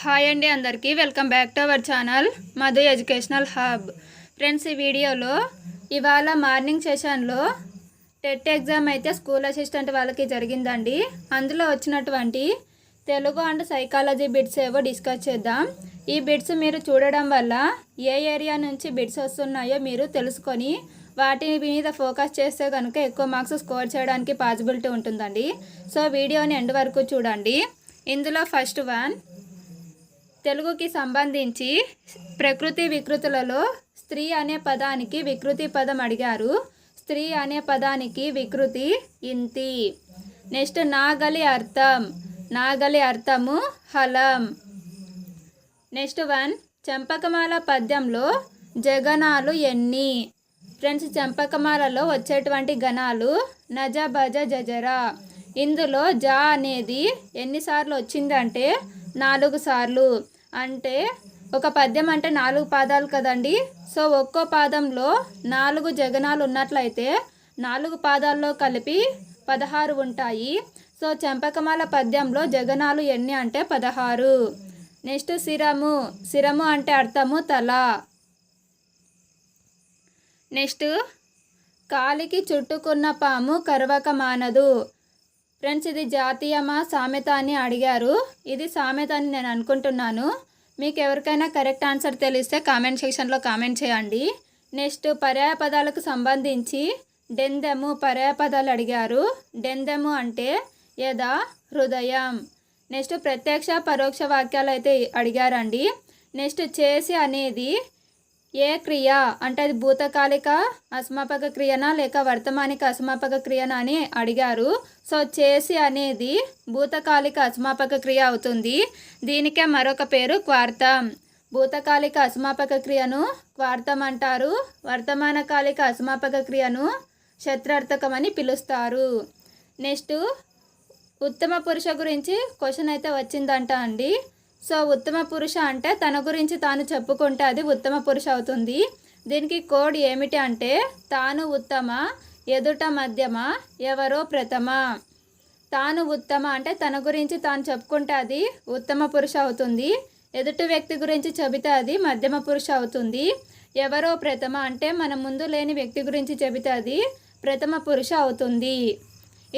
Hi అండి అందరికీ. Welcome back to our channel Madhu educational hub. Friends ఈ వీడియోలో ఇవాళ మార్నింగ్ సెషన్లో టెట్ ఎగ్జామ్ అయితే స్కూల్ అసిస్టెంట్ వాళ్ళకి జరిగిందండి. అందులో వచ్చినటువంటి తెలుగు అండ్ సైకాలజీ బిట్స్ ఏవో డిస్కస్ చేద్దాం. ఈ బిట్స్ మీరు చూడడం వల్ల ఏ ఏరియా నుంచి బిట్స్ వస్తున్నాయో మీరు తెలుసుకొని వాటి మీద ఫోకస్ చేస్తే కనుక ఎక్కువ మార్క్స్ స్కోర్ చేయడానికి పాసిబిలిటీ ఉంటుందండి. సో వీడియోని ఎండ్ వరకు చూడండి. ఇందులో ఫస్ట్ వన్ తెలుగుకి సంబంధించి ప్రకృతి వికృతులలో స్త్రీ అనే పదానికి వికృతి పదం అడిగారు. స్త్రీ అనే పదానికి వికృతి ఇంతి. నెక్స్ట్ నాగలి అర్థం. నాగలి అర్థము హలం. నెక్స్ట్ వన్ చెంపకమాల పద్యంలో జగనాలు ఎన్ని? ఫ్రెండ్స్ చెంపకమాలలో వచ్చేటువంటి గణాలు నజ భజ జజరా. ఇందులో జా అనేది ఎన్నిసార్లు వచ్చిందంటే నాలుగు సార్లు. అంటే ఒక పద్యం అంటే నాలుగు పాదాలు కదండి. సో ఒక్కో పాదంలో నాలుగు జగనాలు ఉన్నట్లయితే నాలుగు పాదాల్లో కలిపి పదహారు ఉంటాయి. సో చెంపకమాల పద్యంలో జగనాలు ఎన్ని అంటే పదహారు. నెక్స్ట్ శిరము శిరము అంటే అర్థము తల. నెక్స్ట్ కాలికి చుట్టుకున్న పాము కరవక మానదు ఫ్రెండ్స్ ఇది జాతీయమా సామెత అని అడిగారు. ఇది సామెత అని నేను అనుకుంటున్నాను. మీకు ఎవరికైనా కరెక్ట్ ఆన్సర్ తెలిస్తే కామెంట్ సెక్షన్లో కామెంట్ చేయండి. నెక్స్ట్ పర్యాయ పదాలకు సంబంధించి డెందెము పర్యాయ పదాలు అడిగారు. డెందెము అంటే యథా హృదయం. నెక్స్ట్ ప్రత్యక్ష పరోక్ష వాక్యాలు అయితే అడిగారండి. నెక్స్ట్ చేసి అనేది ఏ క్రియ? అంటే అది భూతకాలిక అసమాపక క్రియనా లేక వర్తమానిక అసమాపక క్రియనా అని అడిగారు. సో చేసి అనేది భూతకాలిక అసమాపక క్రియ అవుతుంది. దీనికే మరొక పేరు క్వార్థం. భూతకాలిక అసమాపక క్రియను క్వార్థం అంటారు. వర్తమానకాలిక అసమాపక క్రియను శత్రార్థకం అని పిలుస్తారు. నెక్స్ట్ ఉత్తమ పురుష గురించి క్వశ్చన్ అయితే వచ్చిందంట అండి. సో ఉత్తమ పురుష అంటే తన గురించి తాను చెప్పుకుంటే అది ఉత్తమ పురుష అవుతుంది. దీనికి కోడ్ ఏమిటి అంటే తాను ఉత్తమ ఎదుట మధ్యమ ఎవరో ప్రథమ. తాను ఉత్తమ అంటే తన గురించి తాను చెప్పుకుంటే అది ఉత్తమ పురుష అవుతుంది. ఎదుటి వ్యక్తి గురించి చెబితే అది మధ్యమ పురుష అవుతుంది. ఎవరో ప్రథమ అంటే మన ముందు లేని వ్యక్తి గురించి చెబితే అది ప్రథమ పురుష అవుతుంది.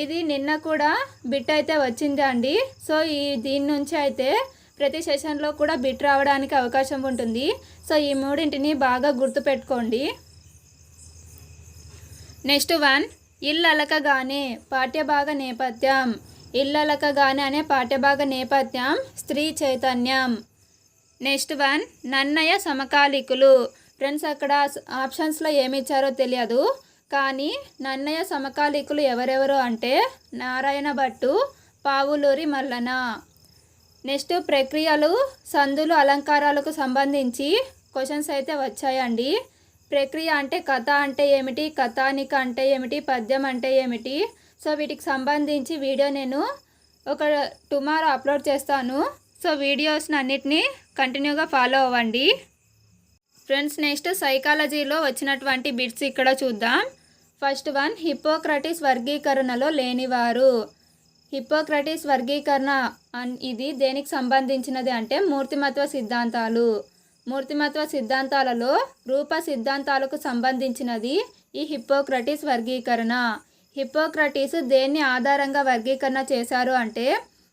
ఇది నిన్న కూడా బిట్ అయితే వచ్చిందండి. సో ఈ దీని నుంచి అయితే ప్రతి సెషన్లో కూడా బిట్ రావడానికి అవకాశం ఉంటుంది. సో ఈ మూడింటిని బాగా గుర్తుపెట్టుకోండి నెక్స్ట్ వన్ ఇల్లలకగానే పాఠ్యభాగ నేపథ్యం. ఇల్లలకగానే అనే పాఠ్యభాగ నేపథ్యం స్త్రీ చైతన్యం. నెక్స్ట్ వన్ నన్నయ సమకాలికులు. ఫ్రెండ్స్ అక్కడ ఆప్షన్స్లో ఏమి ఇచ్చారో తెలియదు. కానీ నన్నయ సమకాలికులు ఎవరెవరు అంటే నారాయణ భట్టు పావులూరి మల్లన నెక్స్ట్ ప్రక్రియలు సందులు అలంకారాలకు సంబంధించి క్వశ్చన్స్ అయితే వచ్చాయండి. ప్రక్రియ అంటే కథ అంటే ఏమిటి? కథానిక అంటే ఏమిటి? పద్యం అంటే ఏమిటి? సో వీటికి సంబంధించి వీడియో నేను ఒక టుమారో అప్లోడ్ చేస్తాను. సో వీడియోస్ని అన్నిటినీ కంటిన్యూగా ఫాలో అవ్వండి. ఫ్రెండ్స్ నెక్స్ట్ సైకాలజీలో వచ్చినటువంటి బిట్స్ ఇక్కడ చూద్దాం. ఫస్ట్ వన్ హిపోక్రటిస్ వర్గీకరణలో లేనివారు. హిపోక్రటిస్ వర్గీకరణ అన్ ఇది దేనికి సంబంధించినది అంటే మూర్తిమత్వ సిద్ధాంతాలు. మూర్తిమత్వ సిద్ధాంతాలలో రూప సిద్ధాంతాలకు సంబంధించినది ఈ హిపోక్రటిస్ వర్గీకరణ. హిపోక్రటిస్ దేన్ని ఆధారంగా వర్గీకరణ చేశారు అంటే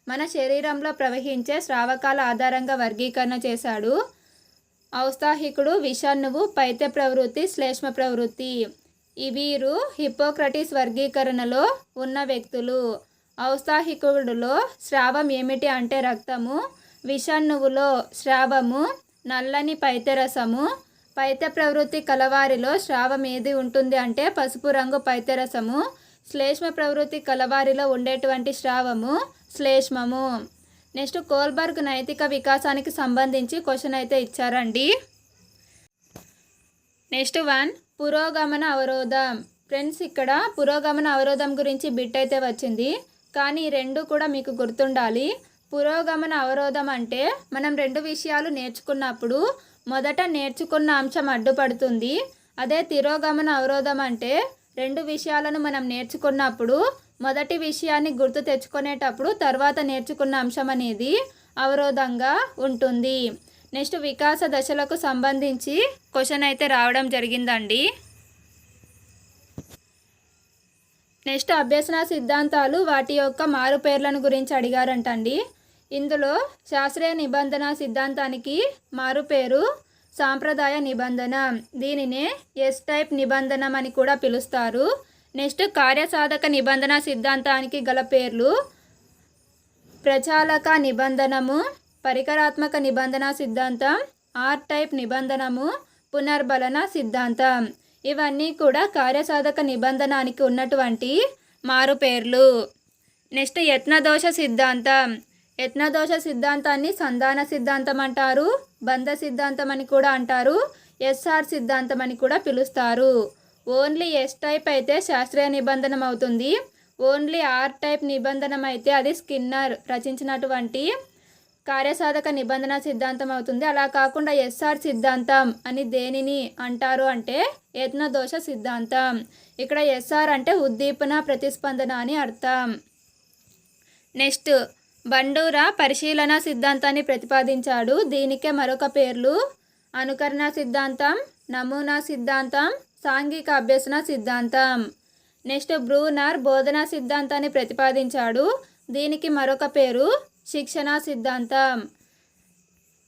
మన శరీరంలో ప్రవహించే స్రావకాల ఆధారంగా వర్గీకరణ చేశాడు. ఔత్సాహికుడు విషణువు పైత్య ప్రవృత్తి శ్లేష్మ ప్రవృత్తి. ఈ వీరు హిపోక్రటిస్ వర్గీకరణలో ఉన్న వ్యక్తులు. ఔత్సాహికుడులో స్రావం ఏమిటి అంటే రక్తము విషణువులో స్రావము నల్లని పైత్యరసము పైత్య ప్రవృత్తి కలవారిలో స్రావం ఏది ఉంటుంది అంటే పసుపు రంగు పైత్యరసము శ్లేష్మ ప్రవృత్తి కలవారిలో ఉండేటువంటి స్రావము శ్లేష్మము. నెక్స్ట్ కోల్బర్గ్ నైతిక వికాసానికి సంబంధించి క్వశ్చన్ అయితే ఇచ్చారండి. నెక్స్ట్ వన్ పురోగమన అవరోధం. ఫ్రెండ్స్ ఇక్కడ పురోగమన అవరోధం గురించి బిట్ అయితే వచ్చింది. కానీ రెండు కూడా మీకు గుర్తుండాలి. పురోగమన అవరోధం అంటే మనం రెండు విషయాలు నేర్చుకున్నప్పుడు మొదట నేర్చుకున్న అంశం అడ్డుపడుతుంది. అదే తిరోగమన అవరోధం అంటే రెండు విషయాలను మనం నేర్చుకున్నప్పుడు మొదటి విషయాన్ని గుర్తు తెచ్చుకునేటప్పుడు తర్వాత నేర్చుకున్న అంశం అనేది అవరోధంగా ఉంటుంది. నెక్స్ట్ వికాస దశలకు సంబంధించి క్వశ్చన్ అయితే రావడం జరిగిందండి. నెక్స్ట్ అభ్యసన సిద్ధాంతాలు వాటి యొక్క మారుపేర్లను గురించి అడిగారంటండి. ఇందులో శాస్త్రీయ నిబంధన సిద్ధాంతానికి మారుపేరు సాంప్రదాయ నిబంధన. దీనినే ఎస్ టైప్ నిబంధన అని కూడా పిలుస్తారు. నెక్స్ట్ కార్యసాధక నిబంధన సిద్ధాంతానికి గల పేర్లు ప్రచాలక నిబంధనము పరికరాత్మక నిబంధన సిద్ధాంతం ఆర్ టైప్ నిబంధనము పునర్బలన సిద్ధాంతం. ఇవన్నీ కూడా కార్యసాధక నిబంధనానికి ఉన్నటువంటి మారుపేర్లు. నెక్స్ట్ యత్నదోష సిద్ధాంతం. యత్నదోష సిద్ధాంతాన్ని సంధాన సిద్ధాంతం అంటారు బంధ సిద్ధాంతం అని కూడా అంటారు ఎస్ఆర్ సిద్ధాంతం అని కూడా పిలుస్తారు. ఓన్లీ ఎస్ టైప్ అయితే శాస్త్రీయ నిబంధనం అవుతుంది. ఓన్లీ ఆర్ టైప్ నిబంధనం అయితే అది స్కిన్నర్ రచించినటువంటి కార్యసాధక నిబంధన సిద్ధాంతం అవుతుంది. అలా కాకుండా ఎస్ఆర్ సిద్ధాంతం అని దేనిని అంటారు అంటే యత్నదోష సిద్ధాంతం. ఇక్కడ ఎస్ఆర్ అంటే ఉద్దీపన ప్రతిస్పందన అని అర్థం. నెక్స్ట్ బండూరా పరిశీలన సిద్ధాంతాన్ని ప్రతిపాదించాడు. దీనికే మరొక పేర్లు అనుకరణ సిద్ధాంతం నమూనా సిద్ధాంతం సాంఘిక అభ్యసన సిద్ధాంతం. నెక్స్ట్ బ్రూనర్ బోధనా సిద్ధాంతాన్ని ప్రతిపాదించాడు. దీనికి మరొక పేరు శిక్షణ సిద్ధాంతం.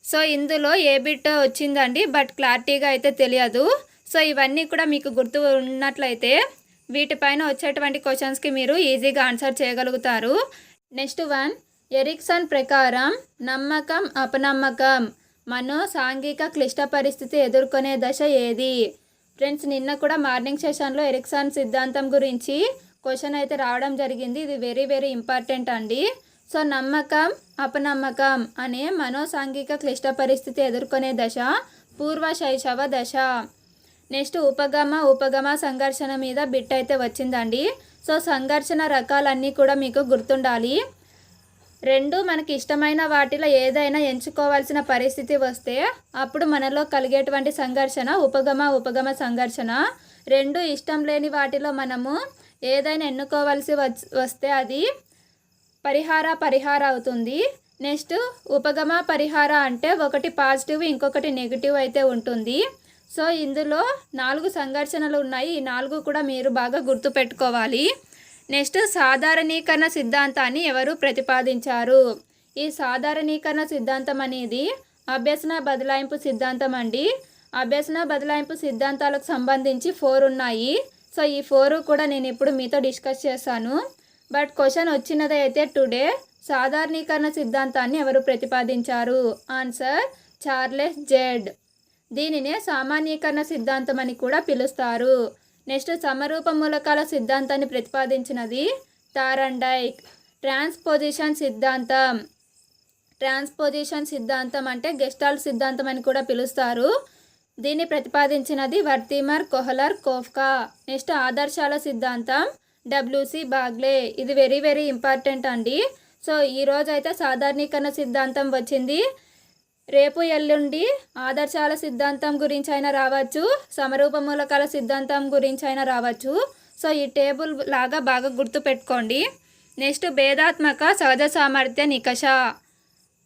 సో ఇందులో ఏ బిట్ వచ్చిందండి? బట్ క్లారిటీగా అయితే తెలియదు. సో ఇవన్నీ కూడా మీకు గుర్తు ఉన్నట్లయితే వీటిపైన వచ్చేటువంటి క్వశ్చన్స్కి మీరు ఈజీగా ఆన్సర్ చేయగలుగుతారు. నెక్స్ట్ వన్ ఎరిక్సన్ ప్రకారం నమ్మకం అపనమ్మకం. మనో సాంఘిక క్లిష్ట పరిస్థితి ఎదుర్కొనే దశ ఏది? ఫ్రెండ్స్ నిన్న కూడా మార్నింగ్ సెషన్లో ఎరిక్సన్ సిద్ధాంతం గురించి క్వశ్చన్ అయితే రావడం జరిగింది. ఇది వెరీ వెరీ ఇంపార్టెంట్ అండి. సో నమ్మకం అపనమ్మకం అనే మనోసాంఘిక క్లిష్ట పరిస్థితి ఎదుర్కొనే దశ పూర్వ శైశవ దశ. నెక్స్ట్ ఉపగమ ఉపగమ సంఘర్షణ మీద బిట్ అయితే వచ్చిందండి. సో సంఘర్షణ రకాలన్నీ కూడా మీకు గుర్తుండాలి. రెండు మనకి ఇష్టమైన వాటిలో ఏదైనా ఎంచుకోవాల్సిన పరిస్థితి వస్తే అప్పుడు మనలో కలిగేటువంటి సంఘర్షణ ఉపగమ ఉపగమ సంఘర్షణ. రెండు ఇష్టం లేని వాటిలో మనము ఏదైనా ఎన్నుకోవాల్సి వస్తే అది పరిహార పరిహార అవుతుంది. నెక్స్ట్ ఉపగమ పరిహార అంటే ఒకటి పాజిటివ్ ఇంకొకటి నెగిటివ్ అయితే ఉంటుంది. సో ఇందులో నాలుగు సంఘర్షణలు ఉన్నాయి. ఈ నాలుగు కూడా మీరు బాగా గుర్తుపెట్టుకోవాలి నెక్స్ట్ సాధారణీకరణ సిద్ధాంతాన్ని ఎవరు ప్రతిపాదించారు? ఈ సాధారణీకరణ సిద్ధాంతం అనేది అభ్యసన బదలాయింపు సిద్ధాంతం అండి. అభ్యసన బదలాయింపు సిద్ధాంతాలకు సంబంధించి ఫోర్ ఉన్నాయి. సో ఈ ఫోర్ కూడా నేను ఇప్పుడు మీతో డిస్కస్ చేశాను. బట్ క్వశ్చన్ వచ్చినది అయితే టుడే సాధారణీకరణ సిద్ధాంతాన్ని ఎవరు ప్రతిపాదించారు? Answer Charles Judd. దీనినే సామాన్యీకరణ సిద్ధాంతం అని కూడా పిలుస్తారు. నెక్స్ట్ సమరూప మూలకాల సిద్ధాంతాన్ని ప్రతిపాదించినది తారండైక్. ట్రాన్స్పోజిషన్ సిద్ధాంతం. ట్రాన్స్పోజిషన్ సిద్ధాంతం అంటే గెస్టాల్ సిద్ధాంతం అని కూడా పిలుస్తారు. దీన్ని ప్రతిపాదించినది వర్తిమర్ కొహలర్ కోఫ్కా. నెక్స్ట్ ఆదర్శాల సిద్ధాంతం. W C Bagley. ఇది వెరీ వెరీ ఇంపార్టెంట్ అండి. సో ఈరోజు అయితే సాధారణీకరణ సిద్ధాంతం వచ్చింది. రేపు ఎల్లుండి ఆదర్శాల సిద్ధాంతం గురించి అయినా రావచ్చు సమరూప మూలకాల సిద్ధాంతం గురించి అయినా రావచ్చు. సో ఈ టేబుల్ లాగా బాగా గుర్తుపెట్టుకోండి నెక్స్ట్ భేదాత్మక సహజ సామర్థ్య నికష.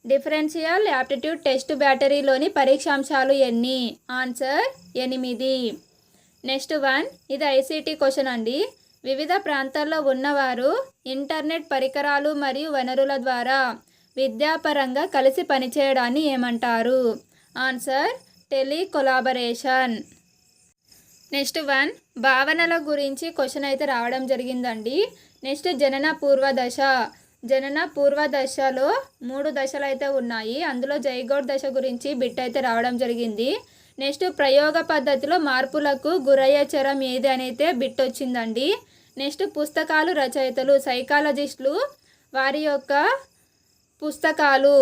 డిఫరెన్షియల్ యాప్టిట్యూడ్ టెస్ట్ బ్యాటరీలోని పరీక్షాంశాలు ఎన్ని? ఆన్సర్ ఎనిమిది. నెక్స్ట్ వన్ ఇది ఐసీటీ క్వశ్చన్ అండి. వివిధ ప్రాంతాల్లో ఉన్నవారు ఇంటర్నెట్ పరికరాలు మరియు వనరుల ద్వారా విద్యాపరంగా కలిసి పనిచేయడాన్ని ఏమంటారు? Answer tele collaboration next one భావనల గురించి క్వశ్చన్ అయితే రావడం జరిగిందండి. నెక్స్ట్ జనన పూర్వ దశ. జనన పూర్వ దశలో మూడు దశలు అయితే ఉన్నాయి. అందులో జైగోడ్ దశ గురించి బిట్ అయితే రావడం జరిగింది. నెక్స్ట్ ప్రయోగ పద్ధతిలో మార్పులకు గురయ్యే చరం ఏది అనైతే బిట్ వచ్చిందండి. నెక్స్ట్ పుస్తకాలు రచయితలు సైకాలజిస్టులు వారి యొక్క పుస్తకాలు.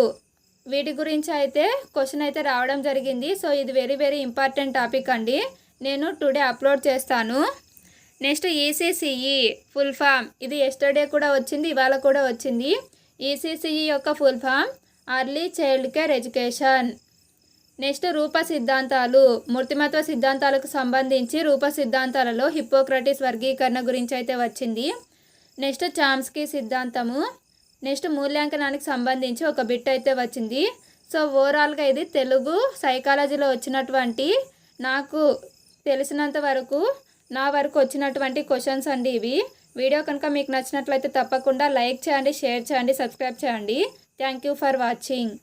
వీటి గురించి అయితే క్వశ్చన్ అయితే రావడం జరిగింది. సో ఇది వెరీ వెరీ ఇంపార్టెంట్ టాపిక్ అండి. నేను టుడే అప్లోడ్ చేస్తాను. Next ECCE full form. ఇది ఎస్టర్డే కూడా వచ్చింది ఇవాళ కూడా వచ్చింది. ఈసీసీఈ యొక్క full form early child care education. Next రూప సిద్ధాంతాలు మూర్తిమత్వ సిద్ధాంతాలకు సంబంధించి రూప సిద్ధాంతాలలో హిపోక్రటిస్ వర్గీకరణ గురించి అయితే వచ్చింది. నెక్స్ట్ చామ్స్కీ సిద్ధాంతము. నెక్స్ట్ మూల్యాంకనానికి సంబంధించి ఒక బిట్ అయితే వచ్చింది. సో ఓవరాల్గా ఇది తెలుగు సైకాలజీలో వచ్చినటువంటి నాకు తెలిసినంత వరకు నా వరకు వచ్చినటువంటి క్వశ్చన్స్ అండి ఇవి. వీడియో కనుక మీకు నచ్చినట్లయితే తప్పకుండా లైక్ చేయండి షేర్ చేయండి సబ్స్క్రైబ్ చేయండి. Thank you for watching.